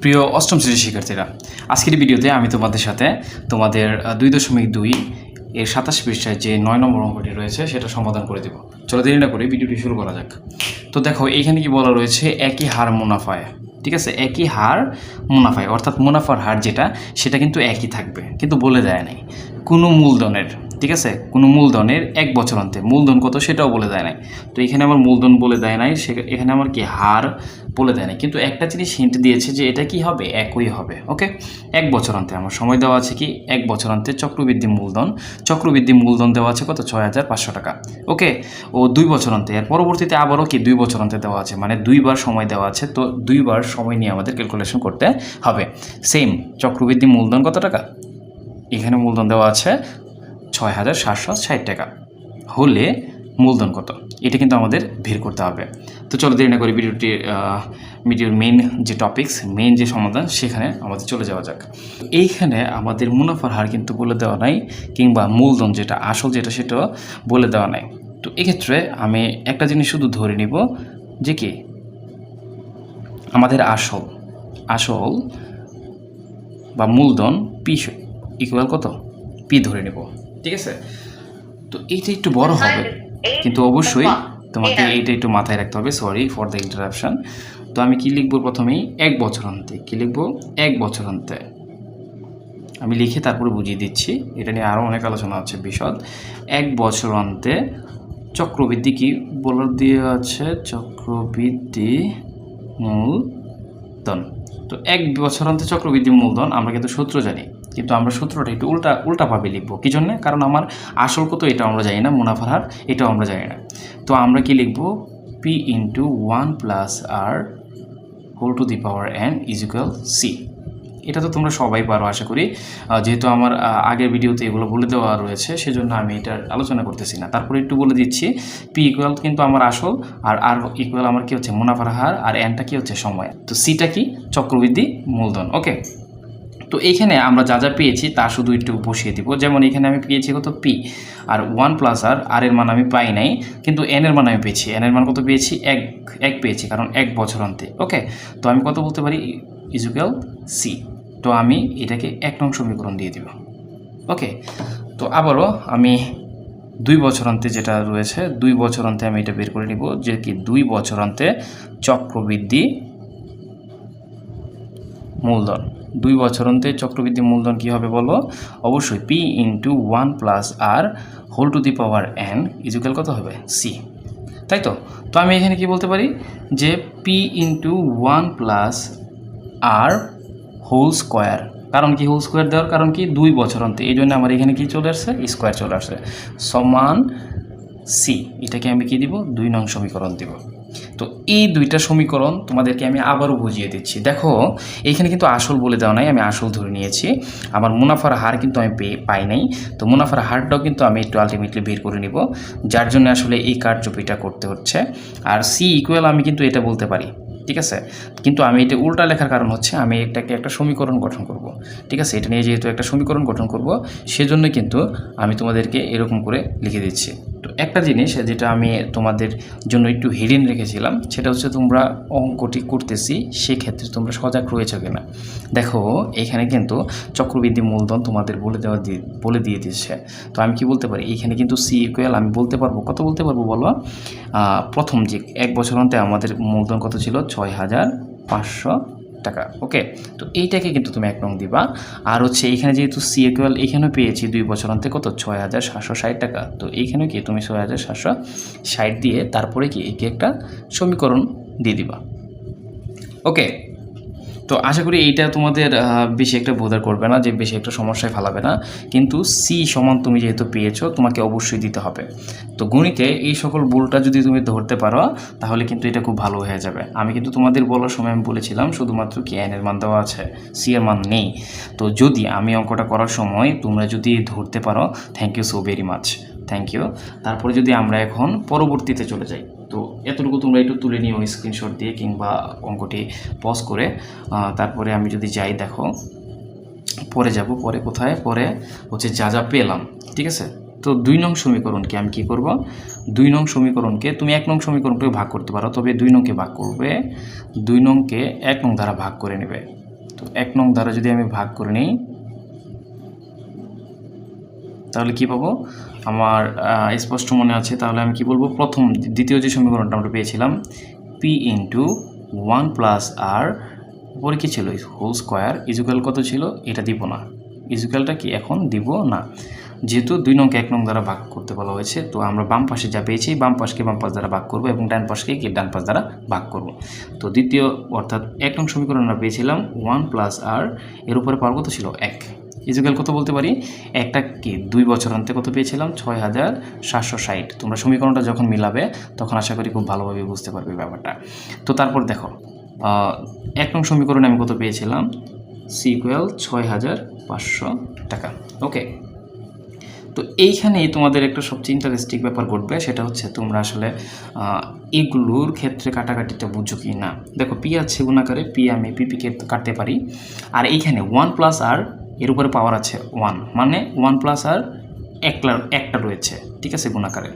প্রিয় অষ্টম শ্রেণির শিক্ষার্থীরা, আজকের ভিডিওতে আমি তোমাদের সাথে তোমাদের দুই দশমিক দুই এর সাতাশ পৃষ্ঠায় যে নয় নম্বর অঙ্কটি রয়েছে সেটা সমাধান করে দেব। চলো দেরি না করে ভিডিওটি শুরু করা যাক। তো দেখো এইখানে কি বলা রয়েছে? একই হার মুনাফায়। ঠিক আছে? একই হার মুনাফায়। অর্থাৎ মুনাফার হার যেটা, সেটা কিন্তু একই থাকবে। কিন্তু বলে দেয় নাই। কোনো মূলধনের ঠিক আছে? কোনো মূলধনের এক বছর অন্তে। মূলধন কত সেটাও বলে দেয় নাই। তো এখানে আমার মূলধন বলে দেয় নাই, সে এখানে আমার কি হার বলে দেয় নাই। কিন্তু একটা জিনিস হিন্ট দিয়েছে যে এটা কি হবে? একই হবে ওকে এক বছর অন্তে। আমার সময় দেওয়া আছে কি? এক বছর অন্তে চক্রবৃদ্ধি মূলধন। চক্রবৃদ্ধি মূলধন দেওয়া আছে কত? ছয় হাজার পাঁচশো টাকা ওকে ও দুই বছর অন্তে। এর পরবর্তীতে আবারও কি দুই বছর অন্তে দেওয়া আছে? মানে দুইবার সময় দেওয়া আছে, তো দুইবার সময় নিয়ে আমাদের ক্যালকুলেশন করতে হবে। সেম চক্রবৃদ্ধি মূলধন কত টাকা? এখানে মূলধন দেওয়া আছে ছয় হাজার সাতশো ষাট টাকা। হলে মূলধন কত? এটা কিন্তু আমাদের বের করতে হবে। তো চলো দেরি না করি ভিডিওটি ভিডিওর মেন যে টপিকস মেইন যে সমাধান, সেখানে আমাদের চলে যাওয়া যাক। এইখানে আমাদের মুনাফার হার কিন্তু বলে দেওয়া নাই, কিংবা মূলধন যেটা, আসল যেটা সেটা বলে দেওয়া নাই। তো এক্ষেত্রে আমি একটা জিনিস শুধু ধরে নিব, যে কি? আমাদের আসল আসল বা মূলধন পি ইকুয়াল কত? পি ধরে নেব। ঠিক আছে? তো এইটা একটু বড় হবে। কিন্তু অবশ্যই তোমাকে এইটা একটু মাথায় রাখতে হবে সরি ফর দ্য ইন্টারাপশন তো আমি কি লিখব প্রথমেই? এক বছর অন্তে। কি লিখব? এক বছর অন্তে। আমি লিখে তারপরে বুঝিয়ে দিচ্ছি। এটা নিয়ে আরও অনেক আলোচনা আছে বিশদ। এক বছর অন্তে চক্রবৃদ্ধি কি বলে দিয়ে আছে? চক্রবৃদ্ধি মূলধন। তো এক বছর অন্তে চক্রবৃদ্ধি মূলধন আমরা কিন্তু সূত্র জানি। কিন্তু আমরা সূত্রটা একটু উল্টা, উল্টাভাবে লিখব। কী জন্যে? কারণ আমার আসল কত এটা আমরা জানি না, মুনাফার হার এটাও আমরা জানি না। তো আমরা কি লিখব? P into one plus r whole to the power n is equal C এটা তো তোমরা সবাই পারো, আশা করি। যেহেতু আমার আগের ভিডিওতে এগুলো বলে দেওয়া রয়েছে, সেজন্য আমি এটার আলোচনা করতেছি না। তারপরে একটু বলে দিচ্ছি পি ইকুয়াল কিন্তু আমার আসল আর আর ইকুয়াল আমার কি হচ্ছে? মুনাফার হার আর এনটা কি হচ্ছে? সময়। তো সিটা কি? চক্রবৃদ্ধি মূলধন। ওকে তো এইখানে আমরা যা যা পেয়েছি তা শুধু একটু বসিয়ে দিব। যেমন এখানে আমি পেয়েছি কত? P r one plus r r এর মান আমি পাই নাই, কিন্তু এন এর মান আমি পেয়েছি। এন এর মান কত পেয়েছি? এক এক পেয়েছি, কারণ এক বছর অন্তে ওকে তো আমি কত বলতে পারি? ইজুক্যাল সি তো আমি এটাকে এক নং সমীকরণ দিয়ে দিব ওকে তো আবারও আমি দুই বছর অন্তে যেটা রয়েছে, দুই বছর অন্তে আমি এটা বের করে নিব, যে কি দুই বছর অন্তে চক্রবৃদ্ধি মূলধন। দুই বছর অন্তে চক্রবৃদ্ধি মূলধন কী হবে বলো? অবশ্যই P into one plus r whole to the power n is equal কত হবে? সি তাই তো? তো আমি এখানে কি বলতে পারি? যে P into one plus r whole square কারণ কি হোল স্কোয়ার দেওয়ার? কারণ কি? দুই বছর অন্তে এই জন্য আমার এখানে কি চলে আসছে? স্কোয়ার চলে আসছে। সমান সি এটাকে আমি কি দিব? দুই নং সমীকরণ দিব। তো এই দুইটা সমীকরণ তোমাদেরকে আমি আবারও বুঝিয়ে দিচ্ছি। দেখো এইখানে কিন্তু আসল বলে দেওয়া নাই, আমি আসল ধরে নিয়েছি। আমার মুনাফার হার কিন্তু আমি পেয়ে পাই নাই। তো মুনাফার হারটাও কিন্তু আমি একটু আলটিমেটলি বের করে নিব। যার জন্য আসলে এই কার্যপিটা করতে হচ্ছে। আর সি ইকুয়াল আমি কিন্তু এটা বলতে পারি, ঠিক আছে? কিন্তু আমি এটা উল্টা লেখার কারণ হচ্ছে আমি এটাকে একটা সমীকরণ গঠন করব, ঠিক আছে? এটা নিয়ে যেহেতু একটা সমীকরণ গঠন করব সেজন্য কিন্তু আমি তোমাদেরকে এরকম করে লিখে দিচ্ছি। তো একটা জিনিস যেটা আমি তোমাদের জন্য একটু হিডেন রেখেছিলাম, সেটা হচ্ছে তোমরা অঙ্কটি করতেছি, সেক্ষেত্রে তোমরা সজাগ রয়েছে কিনা। দেখো, এখানে কিন্তু চক্রবৃদ্ধি মূলধন তোমাদের বলে দেওয়া দিয়ে বলে দিয়ে দিচ্ছে। তো আমি কি বলতে পারি? এখানে কিন্তু সি ইকুয়াল আমি বলতে পারব। কত বলতে পারব বলো? প্রথম যে এক বছর অন্তে আমাদের মূলধন কত ছিল? ছয় হাজার পাঁচশো টাকা ওকে তো এইটাকে কিন্তু তুমি এক নং দিবা। আর হচ্ছে এইখানে যেহেতু সি একুয়াল এখানেও পেয়েছি দুই বছর অন্তে কত? ছয় হাজার সাতশো ষাট টাকা। তো এইখানে কি তুমি ছয় হাজার সাতশো ষাট দিয়ে তারপরে কি একে একটা সমীকরণ দিয়ে দিবা। ওকে তো আশা করি এইটা তোমাদের বেশি একটা বোধার করবে না যে বেশি একটা সমস্যায় ফেলাবে না। কিন্তু সি সমান তুমি যেহেতু পেয়েছ, তোমাকে অবশ্যই দিতে হবে। তো গণিতে এই সকল ভুলটা যদি তুমি ধরতে পারো, তাহলে কিন্তু এটা খুব ভালো হয়ে যাবে। আমি কিন্তু তোমাদের বলার সময় আমি বলেছিলাম, শুধুমাত্র কি এর মান দেওয়া আছে? সি এর মান নেই। তো যদি আমি অঙ্কটা করার সময় তোমরা যদি ধরতে পারো thank you so very much thank you তারপরে যদি আমরা এখন পরবর্তীতে চলে যাই। তো এতটুকু তোমরা একটু তুলে নিও স্ক্রিনশট দিয়ে কিংবা অঙ্কটি পজ করে। তারপরে আমি যদি যাই, দেখো, পরে যাব, পরে কোথায়? পরে হচ্ছে যা যা পেলাম, ঠিক আছে? তো দুই নং সমীকরণকে আমি কি করব? দুই নং সমীকরণকে তুমি এক নং সমীকরণকে ভাগ করতে পারো, তবে দুই নংকে ভাগ করবে। দুই নংকে এক নং দ্বারা ভাগ করে নেবে। তো এক নং দ্বারা যদি আমি ভাগ করে নিই তাহলে কি পাবো? আমার স্পষ্ট মনে আছে, তাহলে আমি কি বলব? প্রথম, দ্বিতীয় যে সমীকরণটা আমরা পেয়েছিলাম P into one plus r উপরে কী ছিল? হোল স্কোয়ার ইজুকাল কত ছিল? এটা দিব না। ইজুকালটা কি? এখন দিব না। যেহেতু দুই নংকে এক নং দ্বারা ভাগ করতে বলা হয়েছে, তো আমরা বাম পাশে যা পেয়েছি, বাম পাশকে বাম পাশ দ্বারা ভাগ করব এবং ডান পাশকে কি? ডান পাশ দ্বারা ভাগ করব। তো দ্বিতীয়, অর্থাৎ এক নং সমীকরণ আমরা পেয়েছিলাম ওয়ান প্লাস আর এর উপরে পাওয়ার কত ছিল? এক। ইজুকাল কত বলতে পারি? একটা কি দুই বছর অন্তে কত পেয়েছিলাম? ছয় হাজার সাতশো ষাট। তোমরা সমীকরণটা যখন মিলাবে, তখন আশা করি খুব ভালোভাবে বুঝতে পারবে ব্যাপারটা। তো তারপর দেখো এক নং সমীকরণে আমি কত পেয়েছিলাম? সিকুয়েল ছয় হাজার পাঁচশো টাকা। ওকে তো এইখানেই তোমাদের একটা সবচেয়ে ইন্টারেস্টিং ব্যাপার ঘটবে, সেটা হচ্ছে তোমরা আসলে এগুলোর ক্ষেত্রে কাটাকাটিটা বুঝো কি না দেখো পি আছে গুণাকারে পি আমি পিপিকে কাটতে পারি। আর এইখানে ওয়ান প্লাস আর এর উপরে পাওয়ার আছে ওয়ান মানে ওয়ান প্লাস আর একটা একটা রয়েছে, ঠিক আছে, গুণাকারে।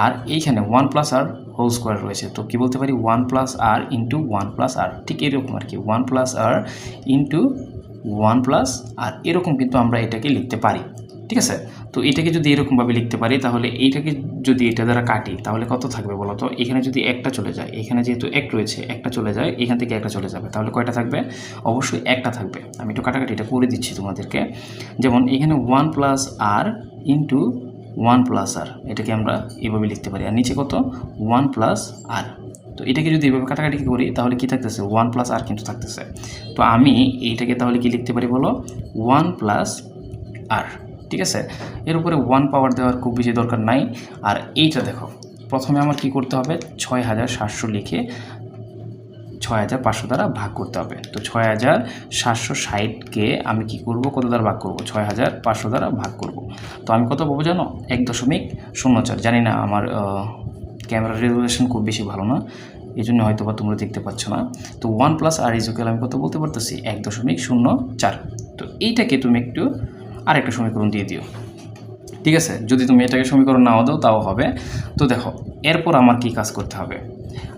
আর এইখানে one plus r whole square রয়েছে, তো কী বলতে পারি? One plus r into one plus r ঠিক এরকম আর কি one plus r into one plus r এরকম কিন্তু আমরা এটাকে লিখতে পারি, ঠিক আছে? তো এটাকে যদি এরকমভাবে লিখতে পারি, তাহলে এইটাকে যদি এটা দ্বারা কাটি, তাহলে কত থাকবে বলো তো? এখানে যদি একটা চলে যায়, এখানে যেহেতু এক রয়েছে, একটা চলে যায়, এখান থেকে একটা চলে যাবে, তাহলে কয়টা থাকবে? অবশ্যই একটা থাকবে। আমি একটু কাটাকাটি এটা করে দিচ্ছি তোমাদেরকে। যেমন এখানে one plus r into one plus r এটাকে আমরা এভাবে লিখতে পারি। আর নিচে কত? ওয়ান প্লাস আর তো এটাকে যদি এভাবে কাটাকাটি করি, তাহলে কি থাকতেছে? ওয়ান প্লাস আর কিন্তু থাকতেছে। তো আমি এইটাকে তাহলে কি লিখতে পারি বলো? ওয়ান প্লাস আর ঠিক আছে? এর উপরে ওয়ান পাওয়ার দেওয়ার খুব বেশি দরকার নাই। আর এইটা দেখো, প্রথমে আমার কি করতে হবে? ছয় হাজার সাতশো লিখে ছয় হাজার পাঁচশো দ্বারা ভাগ করতে হবে। তো ছয় হাজার সাতশো ষাটকে আমি কি করব? কত দ্বারা ভাগ করব? ছয় হাজার পাঁচশো দ্বারা ভাগ করব। তো আমি কত পাবো জানো? এক দশমিক শূন্য চার। জানি না আমার ক্যামেরা রেজুলেশন খুব বেশি ভালো না। এই জন্য হয়তো বা তোমরা দেখতে পাচ্ছ না। তো ওয়ান প্লাস আর ইজুকেল আমি কত বলতে পারতেছি? এক দশমিক শূন্য চার। তো এইটাকে তুমি একটু আরেকটা সমীকরণ দিয়ে দিও। ঠিক আছে? যদি তুমি এটাকে সমীকরণ নাও দাও, তাও হবে। তো দেখো, এরপর আমার কি কাজ করতে হবে?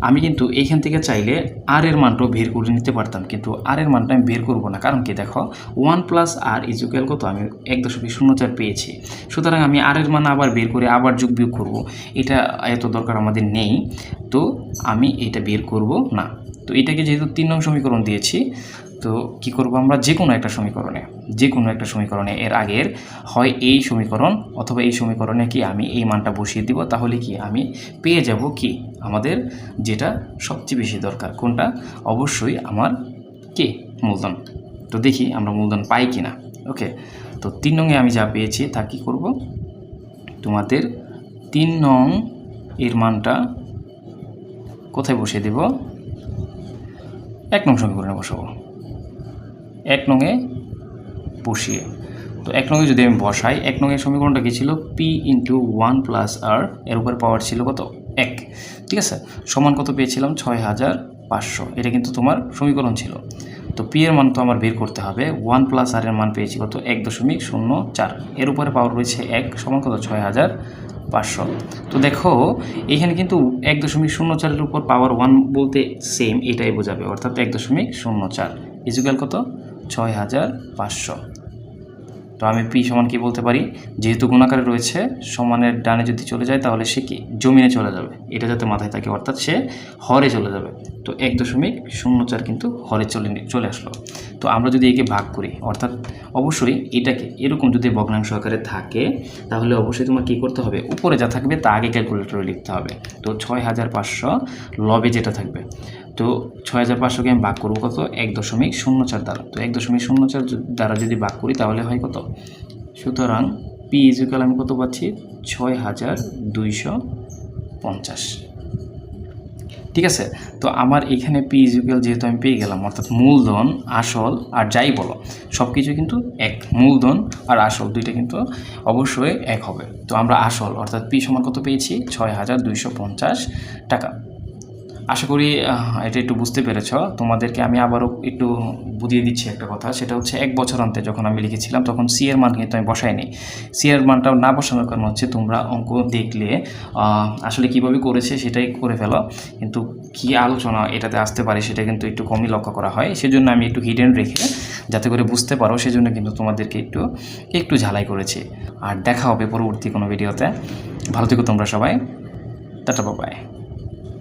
আমি কিন্তু এইখান থেকে চাইলে আর এর মানটাও বের করে নিতে পারতাম, কিন্তু আর এর মানটা আমি বের করব না। কারণ কি দেখো ওয়ান প্লাস আর ইজুকেল কত? আমি এক দশমিক শূন্য চার পেয়েছি। সুতরাং আমি আর এর মান আবার বের করে আবার যোগ বিয়োগ করব। এটা এত দরকার আমাদের নেই। তো আমি এটা বের করব না। তো এটাকে যেহেতু তিন নং সমীকরণ দিয়েছি তো কি করব আমরা? যে কোনো একটা সমীকরণে যে কোনো একটা সমীকরণে এর আগের হয় এই সমীকরণ অথবা এই সমীকরণে কি আমি এই মানটা বসিয়ে দিব? তাহলে কি আমি পেয়ে যাব কি? আমাদের যেটা সবচেয়ে বেশি দরকার, কোনটা? অবশ্যই আমার কে মূলধন। তো দেখি আমরা মূলধন পাই কি না ওকে, তো তিন নংয়ে আমি যা পেয়েছি তা কী করব? তোমাদের তিন নং এর মানটা কোথায় বসিয়ে দেব? এক নং সমীকরণে বসাবো। এক নংয়ে বসিয়ে। তো এক নংয়ে যদি আমি বসাই, এক নংয়ের সমীকরণটা কী ছিল? P into one plus r এর উপর পাওয়ার ছিল কত? এক। ঠিক আছে? সমান কত পেয়েছিলাম? ছয় হাজার পাঁচশো। এটা কিন্তু তোমার সমীকরণ ছিল। তো পি এর মান তো আমার বের করতে হবে। ওয়ান প্লাস আর এর মান পেয়েছি কত? এক দশমিক শূন্য চার। এর উপরে পাওয়ার রয়েছে এক, সমান কত? ছয় হাজার পাঁচশো। তো দেখো, এখানে কিন্তু এক দশমিক শূন্য চারের উপর পাওয়ার ওয়ান বলতে সেম এটাই বোঝাবে। অর্থাৎ এক দশমিক শূন্য চার। ইজুকাল কত? ছয় হাজার পাঁচশো। তো আমি পি সমান কি বলতে পারি? যেহেতু গুণাকারে রয়েছে, সমানের ডানে যদি চলে যায় তাহলে সে কি? জমিনে চলে যাবে। এটা যাতে মাথায় থাকে, অর্থাৎ সে হরে চলে যাবে। তো এক দশমিক শূন্য চার কিন্তু হরে চলে চলে আসলো। তো আমরা যদি একে ভাগ করি, অর্থাৎ অবশ্যই এটাকে এরকম যদি ভগ্নাংশ আকারে থাকে, তাহলে অবশ্যই তোমার কী করতে হবে? উপরে যা থাকবে তা আগে ক্যালকুলেটরে লিখতে হবে। তো ছয় হাজার পাঁচশো লবে যেটা থাকবে তো ছয় হাজার পাঁচশোকে আমি ভাগ করব কত? এক দশমিক শূন্য চার দ্বারা। তো এক দশমিক শূন্য চার দ্বারা যদি ভাগ করি তাহলে হয় কত? সুতরাং পি ইজুকাল আমি কত পাচ্ছি? ছয় হাজার দুইশো পঞ্চাশ। ঠিক আছে? তো আমার এখানে পি ইজুকাল যেহেতু আমি পেয়ে গেলাম, অর্থাৎ মূলধন, আসল আর যাই বলো সব কিছু কিন্তু এক। মূলধন আর আসল দুইটা কিন্তু অবশ্যই এক হবে। তো আমরা আসল, অর্থাৎ পি সমান কত পেয়েছি? ছয় হাজার দুইশো পঞ্চাশ টাকা। আশা করি এটা একটু বুঝতে পেরেছ। তোমাদেরকে আমি আবারও একটু বুঝিয়ে দিচ্ছি একটা কথা, সেটা হচ্ছে এক বছর অন্তে যখন আমি লিখেছিলাম, তখন সি এর মান কিন্তু আমি বসাইনি। সি এর মানটা না বসানোর কারণ হচ্ছে তোমরা অঙ্ক দেখলে আসলে কীভাবে করেছে সেটাই করে ফেলো। কিন্তু কি আলোচনা এটাতে আসতে পারে সেটা কিন্তু একটু কমই লক্ষ্য করা হয়। সেজন্য আমি একটু হিডেন রেখে, যাতে করে বুঝতে পারো, সেজন্য কিন্তু তোমাদেরকে একটু একটু ঝালাই করেছি। আর দেখা হবে পরবর্তী কোনো ভিডিওতে ভালো থেকো তোমরা সবাই। টাটা বাবাই